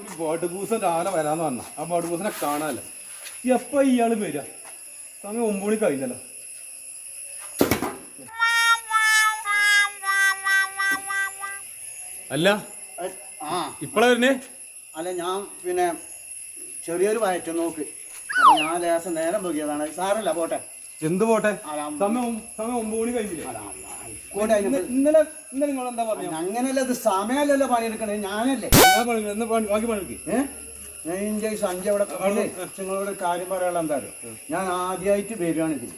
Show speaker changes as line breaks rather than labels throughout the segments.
ഒരു ബോട്ടുകൂസൻ രാവിലെ വരാന്ന് പറഞ്ഞ. ആ ബോട്ടുപൂസനെ കാണാല്ലോ? എപ്പ ഇയാൾ വരിക സമയം ഒമ്പത് മണി കഴിഞ്ഞല്ലോ. അല്ല
ആ.
ഇപ്പളാ വരുന്നേ?
അല്ല ഞാൻ പിന്നെ ചെറിയൊരു വയറ്റം നോക്ക്. അപ്പൊ ഞാൻ ലേശം നേരം പോകിയതാണ് സാറല്ല പോട്ടെ.
എന്ത് പോട്ടെ? സമയം സമയം ഒമ്പത് മണി കഴിഞ്ഞില്ലേ?
അല്ല,
അത് ഇന്നലെ ഇന്നലെ നിങ്ങൾ എന്താ പറഞ്ഞു
അങ്ങനെയല്ല ഇത് സമയമല്ലല്ലോ പണിയെടുക്കണേ ഞാനല്ലേ.
എന്നാ പണി ബാക്കി പണിക്ക്
ഞാൻ ഇന്റെ സഞ്ജയ് അല്ലേ നിങ്ങളോട് കാര്യം പറയാനുള്ള എന്താ ഞാൻ ആദ്യമായിട്ട് വരികയാണ് ഇതിൽ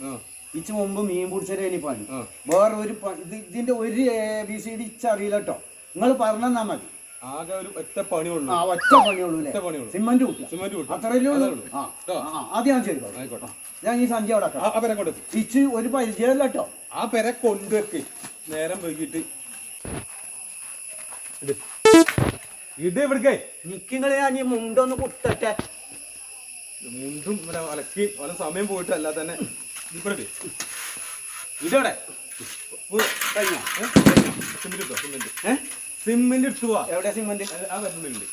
ഇച്ച് മുമ്പ് മീൻ പിടിച്ചതേ ഇനി പണി. വേറെ ഒരു ഇത് ഇതിന്റെ ഒരു എ ബി സി ഡി ഇച്ചറിയില്ല കേട്ടോ. നിങ്ങൾ പറഞ്ഞാൽ മതി.
ആകെ ഒരു ഒറ്റ പണിയുള്ളൂ.
ആ ഒറ്റ പണിയുള്ളൂ
ഒറ്റ പണിയുള്ളൂ.
സിമന്റ് കൂട്ടുക.
സിമന്റ്
അത്രയല്ലേ ഉള്ളൂ?
അതേ ഉള്ളൂ.
ആ? ആ, അത് ഞാൻ ചെയ്തു
ആയിക്കോട്ടെ.
ഞാൻ ഈ അവിടെ
ആ- ആ പെര
ഇച്ച് ഒരു പരിചയമല്ല കേട്ടോ.
ആ പെര കൊണ്ടുവെക്ക് നേരം വൈകിട്ട്. ഇട് ഇട് എവിടേക്കേ?
നിങ്ങളെ ഞാൻ ഈ മുണ്ടൊന്ന് കുത്തട്ടെ.
മുണ്ടും ഇവരെ അലക്കി. പല സമയം പോയിട്ട് അല്ലാതെ തന്നെ ഇവിടെ ഇതവിടെ?
കഴിഞ്ഞോ?
സിമെന്റ് കിട്ടോ സിമെന്റ്.
ഏ?
സിമെന്റ് ഇട്ടു പോവാ.
എവിടെ സിമ്മന്റ്?
ആ വരുന്നുണ്ട്.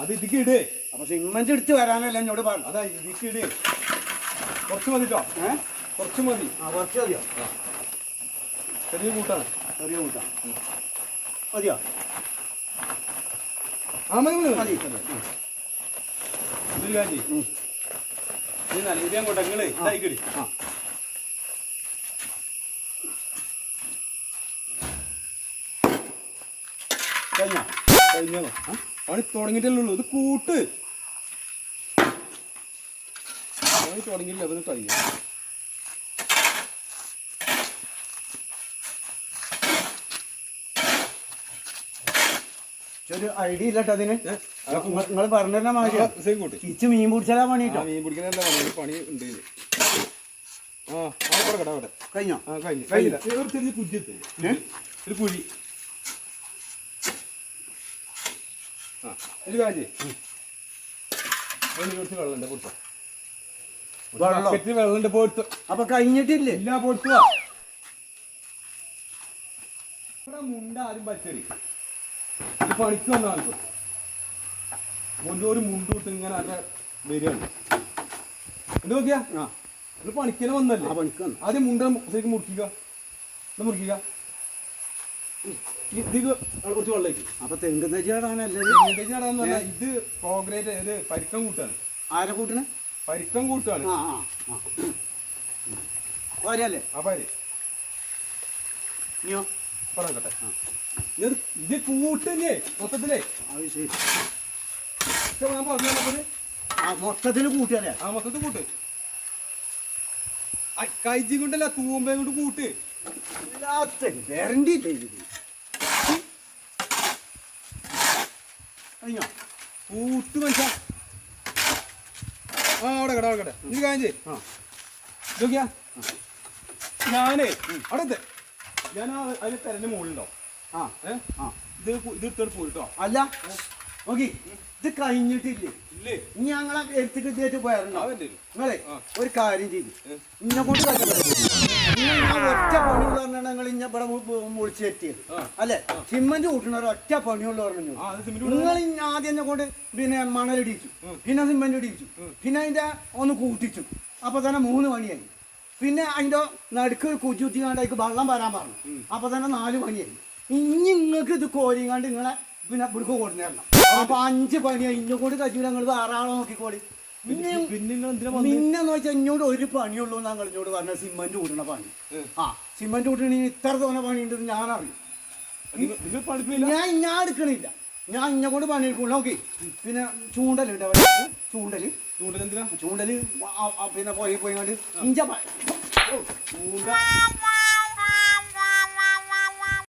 അത് ഇതിക്ക് ഇട്.
അപ്പൊ സിമ്മന്റ് എടുത്ത് വരാനല്ല എന്നോട് പറഞ്ഞു?
അതാ ഇതിക്ക് ഇട്. കുറച്ച് മതി കേട്ടോ
ഏ?
കുറച്ച് മതി.
ആ കുറച്ച് മതിയോ?
ചെറിയ കൂട്ടാണ്.
ചെറിയ കൂട്ടാണ് മതിയോ?
ആ മതി മതി ചെയ്യ്.
ഉം.
ഇത് നല്ല ഇത് അങ്ങോട്ട് നിങ്ങൾ ഇതായിക്കടി.
ആ കഴിഞ്ഞോ
കഴിഞ്ഞോ പണി തുടങ്ങിയിട്ടല്ലേ ഉള്ളൂ. ഇത് കൂട്ട്. പണി തുടങ്ങിയില്ല? അവന് കഴിഞ്ഞു
ഒരു ഐഡിയ ഇല്ല കേട്ടോ അതിന്? നിങ്ങൾ പറഞ്ഞിരുന്ന
മാറ്റി
ഇച്ച് മീൻ പിടിച്ചാലാ പണി
മീൻ പിടിക്കുന്നതല്ല പണി. പണി ഉണ്ട്. ആ അവിടെ
കഴിഞ്ഞോ?
ആ കഴിഞ്ഞു. കഴിഞ്ഞില്ല. ഒരു ചെറിയ കുഴി എത്തി ഒരു കുഴി. ആ ഒരു കാര്യം കുറച്ച് വെള്ളമുണ്ട് കൊടുത്തോ
വെള്ളം.
ബക്കറ്റിൽ വെള്ളമുണ്ട് പോയിട്ട്
അപ്പൊ കഴിഞ്ഞിട്ടില്ലേ?
ഇല്ല പോയിട്ട് ഇവിടെ മുണ്ട ആരും ഇത് പണിക്ക് വന്നാണ് മുണ്ട് ഒരു മുണ്ട് വിട്ട് ഇങ്ങനെ അത്ര വരികയാണ്. എന്ത് നോക്കിയാ?
ആ.
ഇത് പണിക്കനെ വന്നല്ലേ?
ആ പണിക്ക് വന്നു.
ആദ്യം മുണ്ട ശരിക്കും മുറിക്കുക. ഇത് മുറിക്കുക. കുറച്ച്
അപ്പൊ തെങ്ങ് ചേടാനല്ലേ
ഇത് കോൺക്രീറ്റ് ഇത് പരിക്കം കൂട്ടാണ്.
ആരെ കൂട്ടണ്?
പരിക്കം കൂട്ടാണ്.
ആ ആ പോരല്ലേ ഇനിയോ?
പറഞ്ഞോട്ടെ. ഇത് ഇത് കൂട്ടല്ലേ മൊത്തത്തിലേ.
അത് ശരി.
ഇപ്പൊ ഞാൻ പറഞ്ഞു
ആ മൊത്തത്തിൽ കൂട്ടിയല്ലേ
ആ മൊത്തത്തിൽ കൂട്ട്. കൈജി കൊണ്ടല്ല തൂമ്പ കൊണ്ട് കൂട്ട്.
ഇല്ലാത്ത ഗ്യാരണ്ടി ഇല്ല ഇതിന് കഴിഞ്ഞോ?
കൂട്ട് മനുഷ്യ. ആ അവിടെ കട അവിടെ കട ഇത് കാഞ്ചേ
ആ.
നോക്കിയാ ഞാനേ അവിടെ എത്ത്. ഞാൻ ആ തെരഞ്ഞ മുകളിലുണ്ടോ
ആ.
ഏ?
ആ.
ഇത് ഇത് എടുത്തോട്ട് പോയിട്ടോ
അല്ല. നോക്കി. ഇത് കഴിഞ്ഞിട്ടില്ലേ? ഇനി ഞങ്ങളെ എടുത്തിട്ട് ഇതായിട്ട് പോയാറുണ്ടോ? നിങ്ങളെ ഒരു കാര്യം ചെയ്തു? ഇന്നെ കൊണ്ട് ഒറ്റ പണി പറഞ്ഞാൽ ഞങ്ങൾ ഇന്ന ഇവിടെ മുറിച്ച്
എത്തിയത്
അല്ലെ? സിമന്റ് കൂട്ടണ ഒരു ഒറ്റ പണിയുള്ള പറഞ്ഞു നിങ്ങൾ ഇന്ന് ആദ്യം എന്നെ കൊണ്ട് പിന്നെ മണലിടിച്ചു പിന്നെ സിമന്റ് ഇടിച്ചു പിന്നെ അതിന്റെ ഒന്ന് കൂട്ടിച്ചു. അപ്പൊ തന്നെ മൂന്ന് പണിയായി. പിന്നെ അതിന്റെ നടുക്ക് കുജുത്തിക്കാണ്ട് അതിക്ക് വെള്ളം വരാൻ പറഞ്ഞു. അപ്പൊ തന്നെ നാല് പണിയായി. ഇനി നിങ്ങൾക്ക് ഇത് കോരിങ്ങാണ്ട് നിങ്ങളെ പിന്നെ ഇവിടേക്ക് കൊടുന്നേരണം അപ്പൊ അഞ്ച് പണിയാ ഇന്നെ കൂടി കച്ചൂല ഞങ്ങൾ വേറെ ആളെ നോക്കിക്കോളി. പിന്നെ പിന്നെന്ന് വെച്ചാൽ ഇങ്ങോട്ട് ഒരു പണിയുള്ളൂ ഞങ്ങൾ ഇങ്ങോട്ട് പറഞ്ഞ സിമന്റ് കൂട്ടണ പണി. ആ സിമന്റ് കൂട്ടണ ഇത്ര തോന്നെ പണി ഉണ്ടെന്ന് ഞാൻ അറിയും ഞാൻ ഞാൻ എടുക്കണില്ല. ഞാൻ ഇന്നെ കൊണ്ട് പണി എടുക്കും നോക്കി പിന്നെ ചൂണ്ടലുണ്ട് അവിടെ. ചൂണ്ടൽ.
ചൂണ്ടൽ എന്തിനാ?
ചൂണ്ടൽ പിന്നെ പോയി പോയി കണ്ട് ഇഞ്ച ചൂണ്ട.